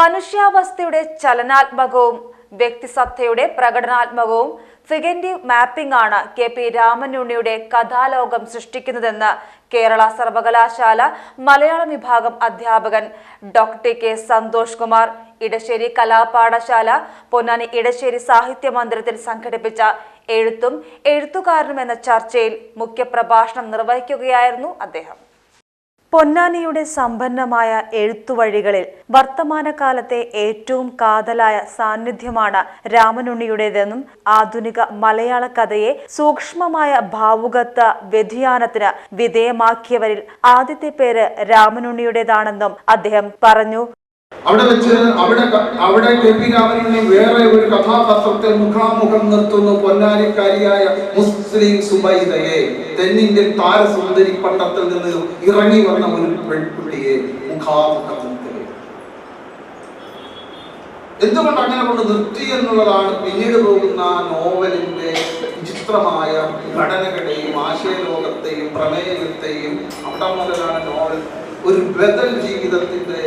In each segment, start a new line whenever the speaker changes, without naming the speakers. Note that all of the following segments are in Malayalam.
മനുഷ്യാവസ്ഥയുടെ ചലനാത്മകവും വ്യക്തിസത്തയുടെ പ്രകടനാത്മകവും ഫിഗന്റീവ് മാപ്പിംഗ് ആണ് കെ പി രാമനുണ്ണിയുടെ കഥാലോകം സൃഷ്ടിക്കുന്നതെന്ന് കേരള സർവകലാശാല മലയാളം വിഭാഗം അധ്യാപകൻ ഡോക്ടർ കെ സന്തോഷ് കുമാർ ഇടശ്ശേരി കലാപാഠശാല പൊന്നാനി ഇടശ്ശേരി സാഹിത്യ മന്ദിരത്തിൽ സംഘടിപ്പിച്ച എഴുത്തും എഴുത്തുകാരനും എന്ന ചർച്ചയിൽ മുഖ്യപ്രഭാഷണം നിർവഹിക്കുകയായിരുന്നു അദ്ദേഹം. പൊന്നാനിയുടെ സമ്പന്നമായ എഴുത്തുവഴികളിൽ വർത്തമാനകാലത്തെ ഏറ്റവും കാതലായ സാന്നിധ്യമാണ് രാമനുണ്ണിയുടേതെന്നും ആധുനിക മലയാള കഥയെ സൂക്ഷ്മമായ ഭാവുകത്വ വ്യതിയാനത്തിന് വിധേയമാക്കിയവരിൽ ആദ്യത്തെ പേര് രാമനുണ്ണിയുടേതാണെന്നും അദ്ദേഹം പറഞ്ഞു.
അവിടെ വെച്ച് അവിടെ അവിടെ കെ പി രാമനുണ്ണി വേറെ ഒരു കഥാപാത്രത്തെ മുഖാമുഖം നിർത്തുന്നു പൊന്നാനിക്കാരിയായ മുസ്ലിം സുബൈദയെ. തെന്നിന്റെ താരസുന്ദരി പട്ടത്തിൽ നിന്ന് ഇറങ്ങി വന്ന ഒരു പെൺകുട്ടിയെ മുഖാമുഖം എന്തുകൊണ്ട് അങ്ങനെ കൊണ്ട് നിർത്തി എന്നുള്ളതാണ് പിന്നീട് പോകുന്ന നോവലിന്റെ വിചിത്രമായ ഘടനകളെയും ആശയലോകത്തെയും പ്രമേയത്തെയും അവിടെ മുതലാണ് നോവൽ ഒരു ബദൽ ജീവിതത്തിന്റെ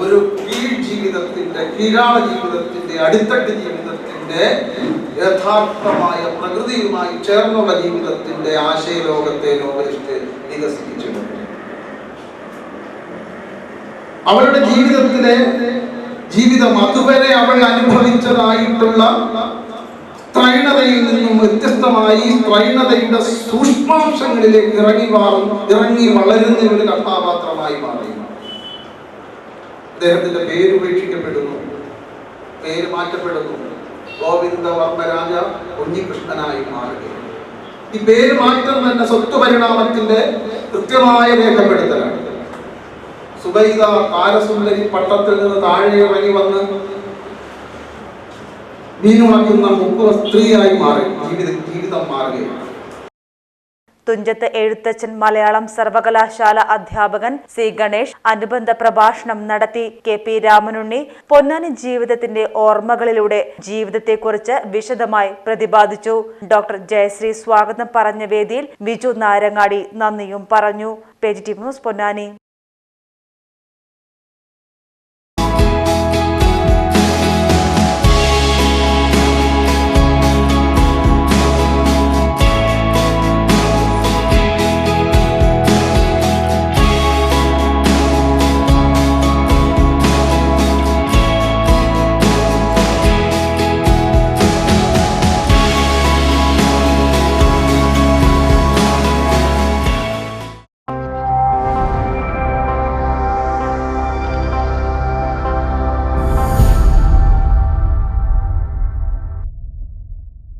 ഒരു കീഴ് ജീവിതത്തിന്റെ കീഴാള ജീവിതത്തിന്റെ അടിത്തട്ട് ജീവിതത്തിന്റെ യഥാർത്ഥമായ പ്രകൃതിയുമായി ചേർന്നുള്ള ജീവിതത്തിന്റെ ആശയലോകത്തെ നോവലിസ്റ്റ് വികസിപ്പിച്ചിട്ടുണ്ട്. അവളുടെ ജീവിതത്തിലെ ജീവിതം അതുവരെ അവൾ അനുഭവിച്ചതായിട്ടുള്ള ത്രൈണതയിൽ നിന്നും വ്യത്യസ്തമായി ത്രൈണതയുടെ സൂക്ഷ്മാംശങ്ങളിലേക്ക് ഇറങ്ങി ഇറങ്ങി വളരുന്ന ഒരു കഥാപാത്രമായി മാറി. അദ്ദേഹത്തിന്റെ പേര് ഉപേക്ഷിക്കപ്പെടുന്നു. പേര് മാറ്റപ്പെടുന്നു. ഗോവിന്ദ വർമ്മരാജ കുഞ്ഞികൃഷ്ണനായി മാറുകയാണ്. ഈ പേര് മാറ്റം തന്നെ സ്വത്ത് പരിണാമത്തിന്റെ കൃത്യമായ രേഖപ്പെടുത്തലാണ്. സുബൈദ താരസുന്ദരി പട്ടത്തിൽ നിന്ന് താഴെ ഇറങ്ങി വന്ന് മീനുമാക്കുന്ന മുപ്പ സ്ത്രീയായി മാറി. ജീവിത ജീവിതം മാറുകയാണ്.
തുഞ്ചത്ത് എഴുത്തച്ഛൻ മലയാളം സർവകലാശാല അധ്യാപകൻ സി ഗണേഷ് അനുബന്ധ പ്രഭാഷണം നടത്തി കെ പി രാമനുണ്ണി പൊന്നാനി ജീവിതത്തിന്റെ ഓർമ്മകളിലൂടെ ജീവിതത്തെക്കുറിച്ച് വിശദമായി പ്രതിപാദിച്ചു. ഡോക്ടർ ജയശ്രീ സ്വാഗതം പറഞ്ഞ വേദിയിൽ ബിജു നാരങ്ങാടി നന്ദിയും പറഞ്ഞു. Page T news Ponnani.